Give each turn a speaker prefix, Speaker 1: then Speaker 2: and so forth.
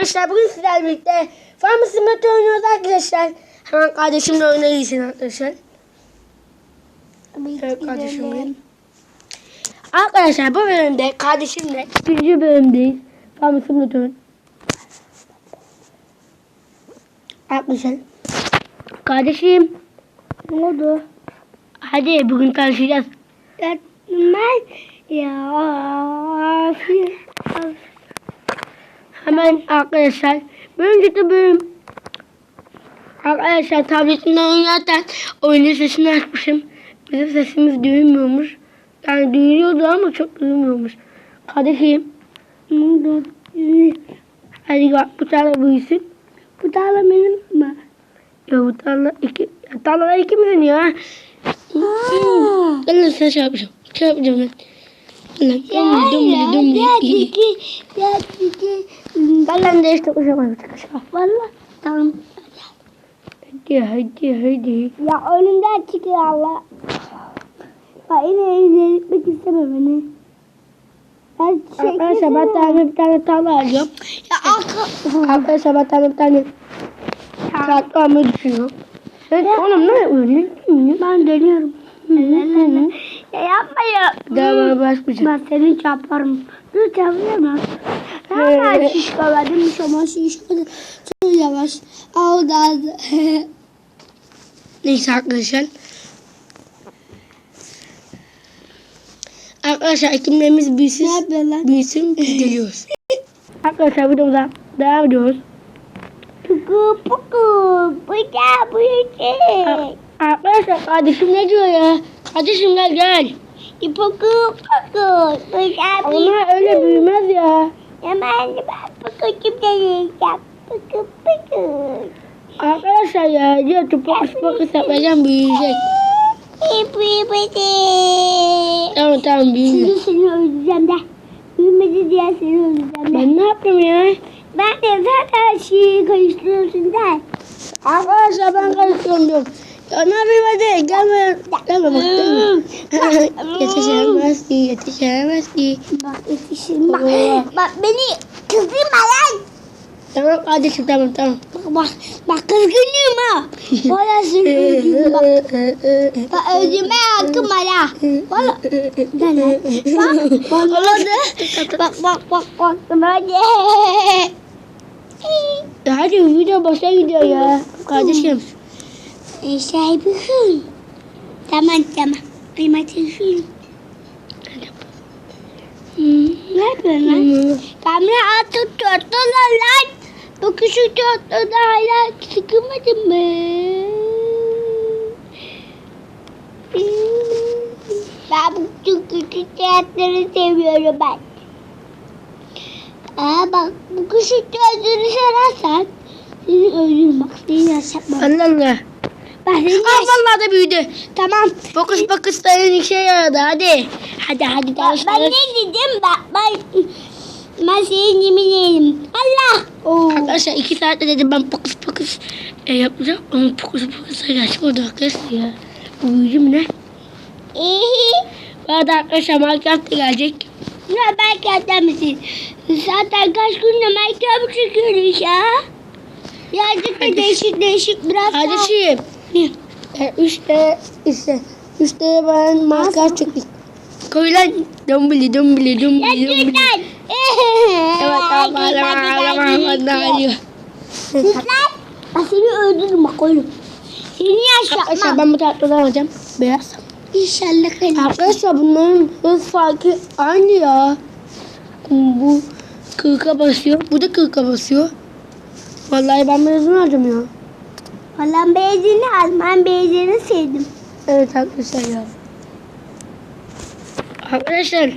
Speaker 1: arkadaşlar bugün sizlerle birlikte Farm Simulator oynuyoruz arkadaşlar. Hemen kardeşimle oynayışın arkadaşlar. Evet kardeşimle. Arkadaşlar bu bölümde kardeşimle ikinci bölümdeyiz. Farm Simulator'un. Arkadaşlar. Kardeşim. Ne oldu? Hadi bugün tanışacağız. Ben ya Hemen arkadaşlar. Önceki bölüm Arkadaşlar tabletimden oynarken oyunun sesini açmışım. Bizim sesimiz duyulmuyormuş. Yani duyuluyordu ama çok duyulmuyormuş. Kardeşim. Hadi bak bu tarla büyüsün. Bu tarla benim mi? Ya bu tarla iki. Ya tarlalar ikimizin ya. Ben de sana şey yapacağım. Şey yapacağım ben. Lan dumli dumli dumli. Ben lan de işte koşamayım. Valla. Tamam. Hadi hadi hadi.
Speaker 2: Ya önümden çıkıyor Allah. Bak yine yine gitmek istemem beni. Ben
Speaker 1: Arkadaşlar ben tane bir tane tarla alacağım.
Speaker 2: Ya akıl.
Speaker 1: Arkadaşlar ben tane bir tane traktör almayı düşünüyorum. Evet, oğlum ne öyle?
Speaker 2: Ben dönüyorum. Ya yapma ya.
Speaker 1: Daha bana başlayacağım.
Speaker 2: Ben seni çarparım. Dur çarpıyorum. Hemen şişkaladım. Ama şişkaladım. Çok yavaş. Aldı aldı.
Speaker 1: Neyse arkadaşlar. Arkadaşlar ekimlerimiz büyüsün. Büyüsün biz geliyoruz. arkadaşlar videomuza devam ediyoruz.
Speaker 2: Puku puku. Bıca bıca.
Speaker 1: Arkadaşlar kardeşim ne diyor ya? Kardeşim gel gel.
Speaker 2: Bıca bıca.
Speaker 1: Onlar öyle büyümez ya.
Speaker 2: Hemen ben puku kimde yiyeceğim. Puku puku.
Speaker 1: Arkadaşlar ya diyor ki fokus fokus yapacağım büyüyecek.
Speaker 2: Puku.
Speaker 1: Tamam tamam büyüyor.
Speaker 2: Şimdi seni öldüreceğim de. Büyümedi diye seni öldüreceğim de.
Speaker 1: Ben ne yaptım ya?
Speaker 2: Ben de zaten şeyi karıştırıyorsun da.
Speaker 1: Arkadaşlar ben karışıyorum diyorum. Ya ne yapayım hadi gelme. Gelme bak. Yetişemez ki yetişemez ki.
Speaker 2: Bak yetişin bak. Bak beni kızdırma lan.
Speaker 1: Tamam kardeşim tamam tamam.
Speaker 2: Bak bak, bak kızgınlıyım ha. Valla öldürdüm bak. Bak öldürme hakkım var ha. Valla. Bak bak oldu. Bak bak bak bak. Hadi.
Speaker 1: Hadi video başa gidiyor ya. Kardeşim.
Speaker 2: Şey bakın. Tamam tamam. Ateşim. Hmm, ne yapıyorsun lan? Kamera altı tuttular lan. Bu küçük tuttular hala sıkılmadın mı? Ben bu küçük küçük tiyatları seviyorum ben. Aa bak bu küçük tiyatları seversen seni öldürürüm bak seni yaşatmam.
Speaker 1: Allah
Speaker 2: Ben seni
Speaker 1: Aa vallahi da büyüdü.
Speaker 2: Tamam.
Speaker 1: Fokus fokus senin işe yaradı hadi. Hadi hadi
Speaker 2: ben
Speaker 1: tanışalım.
Speaker 2: ne dedim bak ben ben senin yemin. Allah. Oo.
Speaker 1: Arkadaşlar iki saatte dedim ben fokus fokus e, yapacağım ama fokus fokus geçmedi arkadaşlar ya. Bu büyücü mü ne? Bu arada arkadaşlar Minecraft da gelecek.
Speaker 2: Ya ben kendin misin? Zaten kaç günde Minecraft çekiyoruz ya. Birazcık da değişik değişik biraz daha.
Speaker 1: Kardeşim. E, üçte işte üçte ben Minecraft çektik. Koy lan. Dombili dombili dombili dombili. Evet ağlama ağlıyor.
Speaker 2: Sus lan. Ben seni öldürürüm bak oğlum. Seni
Speaker 1: Arkadaşlar
Speaker 2: yaşatmam.
Speaker 1: ben bu tatlıdan alacağım. Beyaz.
Speaker 2: İnşallah kalır.
Speaker 1: Arkadaşlar bunların hız farkı aynı ya. Bu kırka basıyor. Bu da kırka basıyor. Vallahi ben beyazını alacağım ya.
Speaker 2: Falan beyazını al. Ben beyazını sevdim.
Speaker 1: Evet arkadaşlar ya. Arkadaşlar